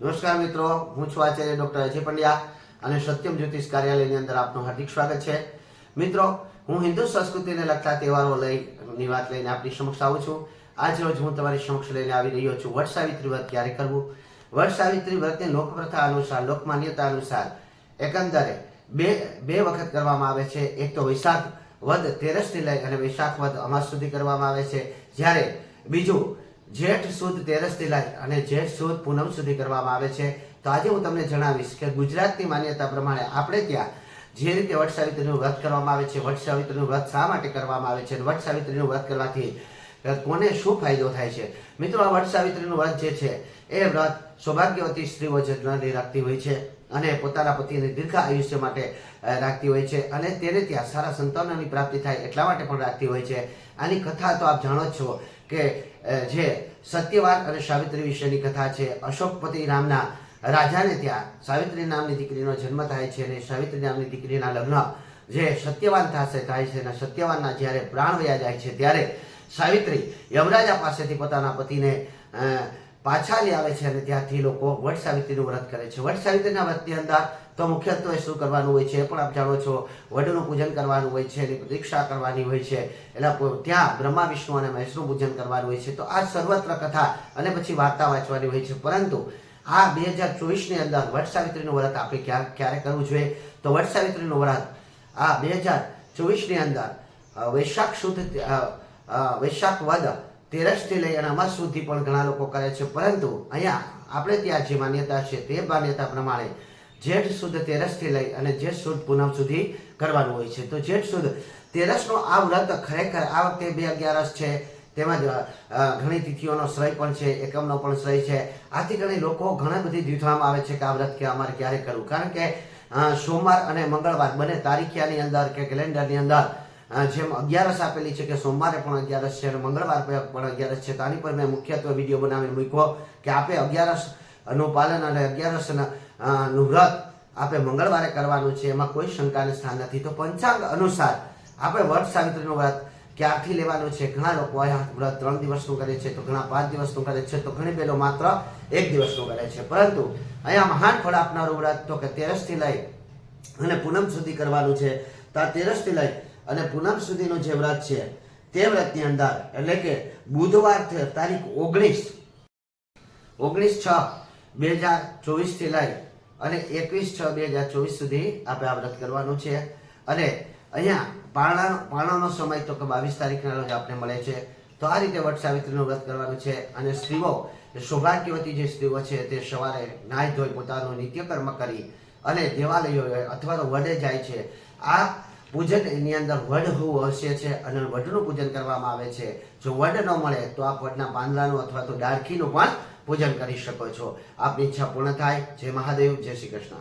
નમસ્કાર મિત્રો, હું છું આચાર્ય ડોક્ટર અજય પંડ્યા અને સત્યમ જ્યોતિષ કાર્યાલયની અંદર આપનું હાર્દિક સ્વાગત છે. મિત્રો, હું હિન્દુ સંસ્કૃતિને લગતા તહેવારો લઈની વાત લઈને આપની સમક્ષ આવું છું. આજ રોજ હું તમારી સમક્ષ લઈને આવી રહ્યો છું. વટ સાવિત્રી વ્રત ક્યારે કરવું? વટ સાવિત્રી વ્રતને લોકપ્રથા અનુસાર, લોકમાન્યતા અનુસાર એકંદરે બે બે વખત કરવામાં આવે છે. એક તો વૈશાખ વદ તેરસથી લઈ અને વૈશાખ વદ અમાસ સુધી કરવામાં આવે છે. જ્યારે બીજું જેઠ સુદ તેરસથી લઈ અને જેઠ સુદ પૂનમ સુધી કરવામાં આવે છે. તો આજે હું તમને જણાવીશ કે ગુજરાતની માન્યતા પ્રમાણે આપણે ત્યાં જે રીતે વટ સાવિત્રીનું વ્રત કરવામાં આવે છે, વટ સાવિત્રીનું વ્રત શા માટે કરવામાં આવે છે વટ સાવિત્રીનું વ્રત કરવાથી કોને શું ફાયદો થાય છે? મિત્રો, આ વટ વ્રત જે છે, એ વ્રત સૌભાગ્યવતી સ્ત્રીઓ જે નરી રાખતી હોય છે અને પોતાના પતિને દીર્ઘ આયુષ્ય માટે રાખતી હોય છે અને તેને ત્યાં સારા સંતાનોની પ્રાપ્તિ થાય એટલા માટે પણ રાખતી હોય છે. આની કથા તો આપ જાણો જ છો કે જે સત્યવાન અને સાવિત્રી વિશેની કથા છે, અશોકપતિ નામના રાજાને ત્યાં સાવિત્રી નામની દીકરીનો જન્મ થાય છે અને સાવિત્રી નામની દીકરીના લગ્ન જે સત્યવાન થશે, થાય છે અને સત્યવાનના જ્યારે પ્રાણ વયા જાય છે, ત્યારે સાવિત્રી યમરાજા પાસેથી પોતાના પતિને પાછા લઈ આવે છે અને ત્યાંથી લોકો વટ સાવિત્રીનું વ્રત કરે છે. વટ સાવિત્રીના વ્રતની અંદર તો મુખ્યત્વે શું કરવાનું હોય છે એ પણ આપ જાણો છો. વડનું પૂજન કરવાનું હોય છે, એની પ્રતીક્ષા કરવાની હોય છે. એટલે ત્યાં બ્રહ્મા, વિષ્ણુ અને મહેશનું પૂજન કરવાનું હોય છે. તો આ સર્વત્ર કથા અને પછી વાર્તા વાંચવાની હોય છે. પરંતુ આ બે હજાર ચોવીસની અંદર વટ સાવિત્રીનું વ્રત આપણે ક્યાં, ક્યારે કરવું જોઈએ? તો વટ સાવિત્રીનું વ્રત આ બે હજાર ચોવીસની અંદર વૈશાખ શુદ્ધ વૈશાખ વદ તેરસથી લઈ અને અમાસ સુધી પણ ઘણા લોકો કરે છે. પરંતુ અહીંયા આપણે ત્યાં જે માન્યતા છે તે માન્યતા પ્રમાણે જેઠ સુદ તેરસથી લઈ અને જેઠ સુદ પૂનમ સુધી કરવાનું હોય છે. તો જેઠ સુદ તેરસનો આ વ્રત ખરેખર આ વખતે બે અગિયારસ છે, તેમજ ઘણી તિથિઓનો શ્રય પણ છે, એકમનો પણ શ્રય છે. આથી ઘણી લોકો ઘણા બધી દીધવામાં આવે છે કે આ વ્રત કે અમારે ક્યારે કરવું? કારણ કે સોમવાર અને મંગળવાર બંને તારીખિયાની અંદર કે કેલેન્ડરની અંદર જેમ અગિયારસ આપેલી છે કે સોમવારે પણ અગિયારસ છે અને મંગળવાર પણ અગિયારસ છે, તો આની પર મેં મુખ્યત્વે વીડિયો બનાવીને મૂક્યો કે આપે અગિયારસનું પાલન અને અગિયારસ નું વ્રત આપણે મંગળવારે કરવાનું છે, એમાં કોઈ શંકાને સ્થાન નથી. તો પંચાંગ અનુસાર આપણે વટ સાવિત્રીનું વ્રત ક્યારથી લેવાનું છે? ઘણા લોકો આ વ્રત ત્રણ દિવસનું કરે છે, તો ઘણા પાંચ દિવસનું કરે છે, તો ઘણી પહેલો માત્ર એક દિવસનું કરે છે. પરંતુ અહીંયા મહાન ફળ આપનારું વ્રત તો કે તેરસથી લઈ અને પૂનમ સુધી કરવાનું છે. તો આ તેરસથી લઈ અને પૂનમ સુધીનું જે વ્રત છે, તે વ્રતની અંદર એટલે કે બુધવાર તારીખ ઓગણીસ. ઓગણીસ છ, બે હજાર ચોવીસથી લઈ અને એકવીસ છ બે હજાર ચોવીસ સુધી આપણે આ વ્રત કરવાનું છે. અને અહીંયા પારણાનો પારણાનો સમય તો કે બાવીસ તારીખના રોજ આપણે મળે છે. તો આ રીતે વટ સાવિત્રીનું વ્રત કરવાનું છે. અને સ્ત્રીઓ સૌભાગ્યવતી જે સ્ત્રીઓ છે તે સવારે નાહી ધોઈ પોતાનું નિત્યકર્મ કરી અને દેવાલયો અથવા તો વડે જાય છે. આ પૂજનની અંદર વડ હોવું અવશ્ય છે અને વડનું પૂજન કરવામાં આવે છે. જો વડ ન મળે તો આ વડના પાંદડાનું અથવા તો ડાળખીનું પણ પૂજન કરી શકો છો. આપની ઈચ્છા પૂર્ણ થાય. જય મહાદેવ. જય શ્રી કૃષ્ણ.